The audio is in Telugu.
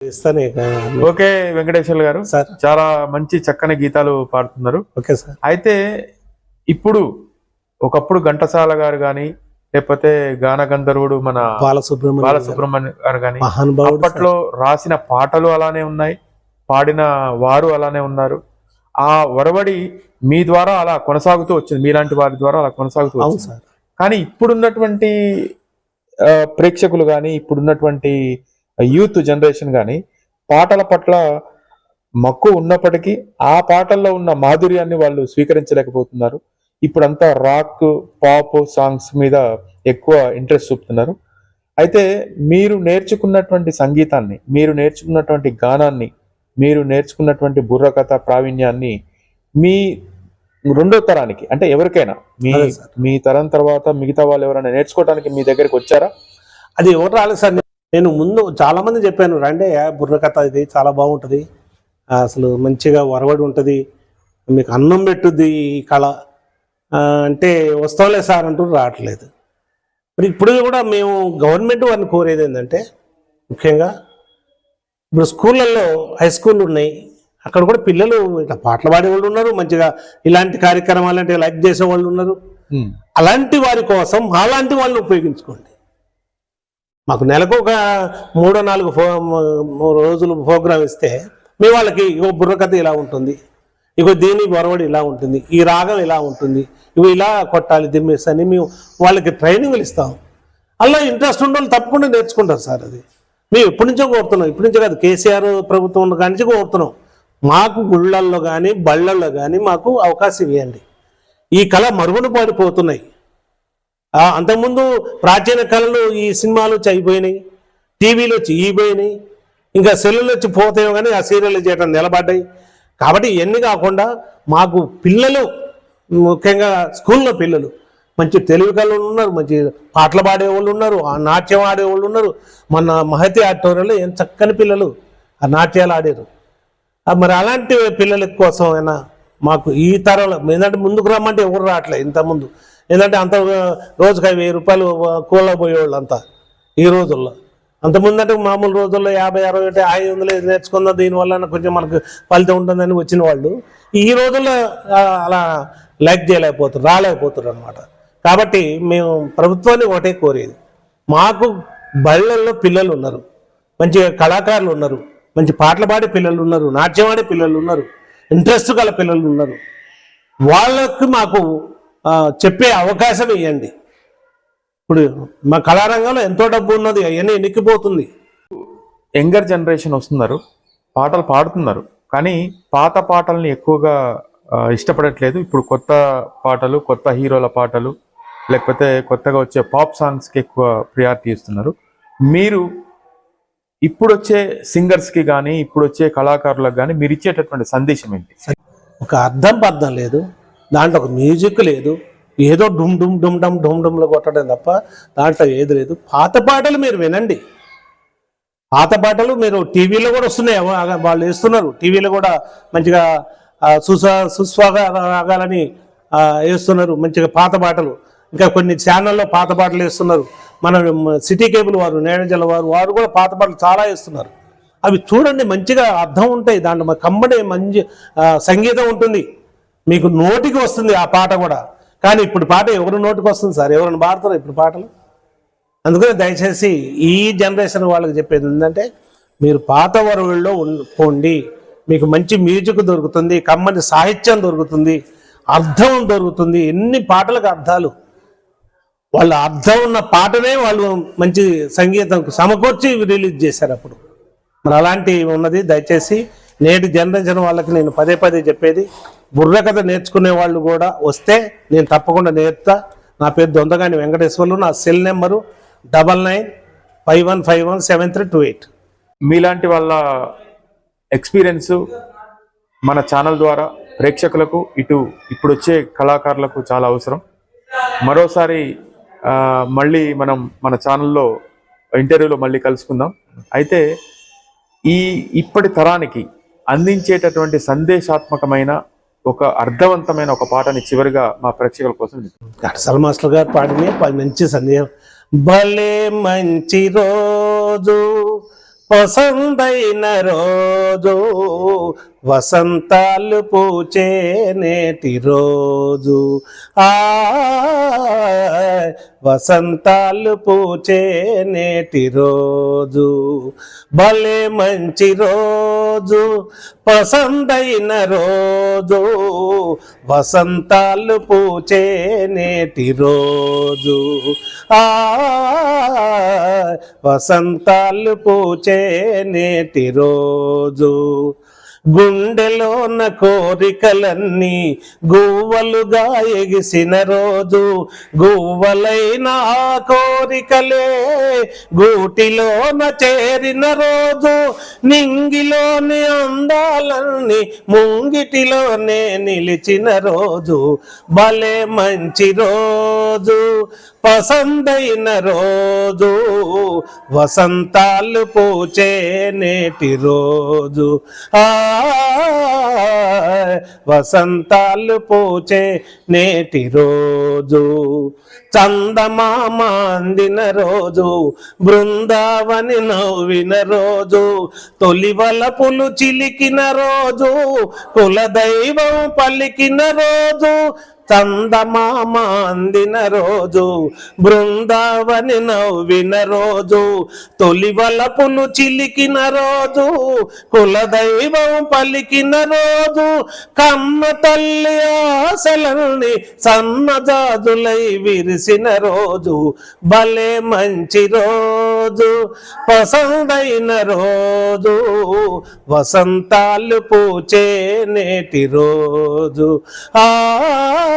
ఇస్తానే. ఓకే వెంకటేశ్వర గారు. చాలా మంచి చక్కని గీతాలు పాడుతున్నారు. Okay sir. అయితే ఇప్పుడు ఒకప్పుడు ఘంటసాల గారు గాని లేకపోతే గాన గంధర్వుడు మన బాలసుబ్రహ్మణ్యం. బాలసుబ్రహ్మణ్యం గారు గాని. అప్పట్లో రాసిన పాటలు అలానే ఉన్నాయి. పాడిన వారు అలానే ఉన్నారు. ఆ వరవడి మీ ద్వారా అలా కొనసాగుతూ వచ్చింది. మీలాంటి వారి ద్వారా అలా కొనసాగుతూ వచ్చింది. సార్. కానీ ఇప్పుడున్నటువంటి ప్రేక్షకులు కానీ ఇప్పుడున్నటువంటి యూత్ జనరేషన్ కానీ పాటల పట్ల మక్కువ ఉన్నప్పటికీ ఆ పాటల్లో ఉన్న మాధుర్యాన్ని వాళ్ళు స్వీకరించలేకపోతున్నారు. ఇప్పుడంతా రాక్ పాప్ సాంగ్స్ మీద ఎక్కువ ఇంట్రెస్ట్ చూపుతున్నారు. అయితే మీరు నేర్చుకున్నటువంటి సంగీతాన్ని మీరు నేర్చుకున్నటువంటి గానాన్ని మీరు నేర్చుకున్నటువంటి బుర్రకథ ప్రావీణ్యాన్ని మీ రెండో తరానికి అంటే ఎవరికైనా మీ. మీ తరం తర్వాత మిగతా వాళ్ళు ఎవరైనా నేర్చుకోవడానికి మీ దగ్గరికి వచ్చారా? అది ఎవరు రాలేదు సార్. నేను ముందు చాలా మంది చెప్పాను రండి బుర్రకథ ఇది చాలా బాగుంటుంది. అసలు మంచిగా వరవడి ఉంటుంది. మీకు అన్నం పెట్టుద్ది ఈ కళ. అంటే వస్తాంలే సార్ అంటూ రావట్లేదు. మరి ఇప్పుడు కూడా మేము గవర్నమెంట్ వారిని కోరేది ఏంటంటే ముఖ్యంగా ఇప్పుడు స్కూళ్ళల్లో హై స్కూల్ ఉన్నాయి. అక్కడ కూడా పిల్లలు ఇట్లా పాటలు పాడే వాళ్ళు ఉన్నారు మంచిగా ఇలాంటి కార్యక్రమాలు అంటే లైక్ చేసే వాళ్ళు ఉన్నారు. అలాంటి వారి కోసం అలాంటి వాళ్ళని ఉపయోగించుకోండి. మాకు నెలకు ఒక మూడో నాలుగు ఫో రోజులు ప్రోగ్రామ్ ఇస్తే మీ వాళ్ళకి ఇగో బుర్రకథ ఇలా ఉంటుంది ఇగో దీని బొరవడి ఇలా ఉంటుంది ఈ రాగం ఇలా ఉంటుంది ఇవి ఇలా కొట్టాలి దిమ్మేసి అని మేము వాళ్ళకి ట్రైనింగ్లు ఇస్తాం. అలా ఇంట్రెస్ట్ ఉన్న వాళ్ళు తప్పకుండా నేర్చుకుంటారు సార్ అది. మేము ఎప్పటి నుంచో కోరుతున్నాం ఇప్పటి నుంచో కాదు కేసీఆర్ ప్రభుత్వం ఉన్న కాడి నుంచి కోరుతున్నాం. మాకు గుళ్ళల్లో కానీ బళ్ళల్లో కానీ మాకు అవకాశం ఇవ్వండి. ఈ కళ మరుగున పడిపోతున్నాయి. అంతకుముందు ప్రాచీన కళలు ఈ సినిమాలు వచ్చి అయిపోయినాయి టీవీలు వచ్చి ఈపోయినాయి ఇంకా సెల్లులు వచ్చి పోతాయో కానీ ఆ సీరియల్ చేయడం నిలబడ్డాయి. కాబట్టి ఇవన్నీ కాకుండా మాకు పిల్లలు ముఖ్యంగా స్కూల్లో పిల్లలు మంచి తెలివి కళ్ళు ఉన్నారు మంచి పాటలు పాడేవాళ్ళు ఉన్నారు ఆ నాట్యం ఆడేవాళ్ళు ఉన్నారు. మన మహతి ఆడిటోరియంలో ఏం చక్కని పిల్లలు ఆ నాట్యాలు ఆడారు. మరి అలాంటి పిల్లల కోసం అయినా మాకు ఈ తరంలో ఏంటంటే ముందుకు రమ్మంటే ఎవరు రావట్లేదు ఇంతకుముందు. ఏంటంటే అంత రోజుకి వెయ్యి రూపాయలు కూల పోయేవాళ్ళు అంతా ఈ రోజుల్లో. అంతకుముందంటే మామూలు రోజుల్లో యాభై అరవై ఒకటి ఐదు వందలు నేర్చుకుందాం దీనివల్ల కొంచెం మనకు ఫలితం ఉంటుందని వచ్చిన వాళ్ళు ఈ రోజుల్లో అలా లైక్ చేయలేకపోతారు రాలేకపోతారు అనమాట కాబట్టి మేము ప్రభుత్వాన్ని ఒకటే కోరేది. మాకు బళ్ళల్లో పిల్లలు ఉన్నారు మంచి కళాకారులు ఉన్నారు మంచి పాటలు పాడే పిల్లలు ఉన్నారు నాట్యం ఆడే పిల్లలు ఉన్నారు ఇంట్రెస్ట్ గల పిల్లలు ఉన్నారు. వాళ్ళకి మాకు చెప్పే అవకాశం ఇవ్వండి ఇప్పుడు మా కళారంగంలో ఎంతో డబ్బు ఉన్నది అవన్నీ ఎన్నికిపోతుంది యంగర్ జనరేషన్ వస్తున్నారు పాటలు పాడుతున్నారు కానీ పాత పాటల్ని ఎక్కువగా ఇష్టపడట్లేదు. ఇప్పుడు కొత్త పాటలు కొత్త హీరోల పాటలు లేకపోతే కొత్తగా వచ్చే పాప్ సాంగ్స్కి ఎక్కువ ప్రియారిటీ ఇస్తున్నారు. మీరు ఇప్పుడు వచ్చే సింగర్స్కి కానీ ఇప్పుడు వచ్చే కళాకారులకు కానీ మీరు ఇచ్చేటటువంటి సందేశం ఏంటి? ఒక అర్థం పర్థం లేదు. దాంట్లో ఒక మ్యూజిక్ లేదు. ఏదో డుమ్ డుమ్ డుమ్ డమ్ డుమ్ డుమ్లో కొట్టడం తప్ప దాంట్లో ఏది లేదు. పాత పాటలు మీరు వినండి. పాత పాటలు మీరు టీవీలో కూడా వస్తున్నాయి. వాళ్ళు వేస్తున్నారు. టీవీలో కూడా మంచిగా సుస్వా సుస్వాగ రాగాలని వేస్తున్నారు. మంచిగా పాత పాటలు. ఇంకా కొన్ని ఛానల్లో పాత పాటలు వేస్తున్నారు. మన సిటీ కేబుల్ వారు నేడజల వారు వారు కూడా పాత పాటలు చాలా వేస్తున్నారు. అవి చూడండి మంచిగా అర్థం ఉంటాయి. దాంట్లో మన మంచి సంగీతం ఉంటుంది. మీకు నోటికి వస్తుంది ఆ పాట కూడా. కానీ ఇప్పుడు పాట ఎవరి నోటికి వస్తుంది సార్? ఎవరిని పాడుతారు ఇప్పుడు పాటలు? అందుకని దయచేసి ఈ జనరేషన్ వాళ్ళకి చెప్పేది ఏంటంటే మీరు పాత వరవల్లో ఉండి మీకు మంచి మ్యూజిక్ దొరుకుతుంది కమ్మని సాహిత్యం దొరుకుతుంది అర్థం దొరుకుతుంది ఎన్ని పాటలకు అర్థాలు. వాళ్ళ అర్థం ఉన్న పాటనే వాళ్ళు మంచి సంగీతం సమకూర్చి రిలీజ్ చేశారు అప్పుడు. మరి అలాంటివి ఉన్నది దయచేసి నేటి జనరేషన్ వాళ్ళకి నేను పదే పదే చెప్పేది బుర్రకథ నేర్చుకునే వాళ్ళు కూడా వస్తే నేను తప్పకుండా నేర్తా నా పేరు దొందగాని వెంకటేశ్వర్లు నా cell number double nine five one five one seven three two eight. మీలాంటి వాళ్ళ ఎక్స్పీరియన్స్ మన ఛానల్ ద్వారా ప్రేక్షకులకు ఇటు ఇప్పుడు వచ్చే కళాకారులకు చాలా అవసరం. మరోసారి మళ్ళీ మనం మన ఛానల్లో ఇంటర్వ్యూలో మళ్ళీ కలుసుకుందాం. అయితే ఈ ఇప్పటి తరానికి అందించేటటువంటి సందేశాత్మకమైన ఒక అర్థవంతమైన ఒక పాటని చివరిగా మా ప్రేక్షకుల కోసం వినిపిస్తాం. మాస్టర్ గారు పాడినే మంచి సందేహం భలే మంచి రోజు వసంతైన రోజు వసంతాలు పూచే నేటి రోజు. ఆ వసంతాలు పూచే నేటి రోజు. భలే మంచి రోజు రోజు పసందైన రోజు వసంతాలు పూచే నేటి రోజు. ఆ వసంతాలు పూచే నేటి రోజు. గుండెలోన కోరికలన్నీ గువ్వలుగా ఎగిసిన రోజు గువ్వలైన కోరికలే గూటిలోన చేరిన రోజు నింగిలోని అందాలన్నీ ముంగిటిలోనే నిలిచిన రోజు. భలే మంచి రోజు పసందైన రోజు వసంతాలు పూచే నేటి రోజు. ఆ వసంతాలు పూచే నేటి రోజు. చందమామ అందిన రోజు బృందావని నవ్విన రోజు తొలివలపులు చిలికిన రోజు కులదైవం పలికిన రోజు చందమామ అందిన రోజు బృందావని నవ్విన రోజు తొలి వలపులు చిలికిన రోజు కులదైవం పలికిన రోజు కమ్మ తల్లి ఆశలని సన్నజాజులై విరిసిన రోజు భలే మంచి రోజు పసందైన రోజు వసంతాలు పూచే నేటి రోజు. ఆ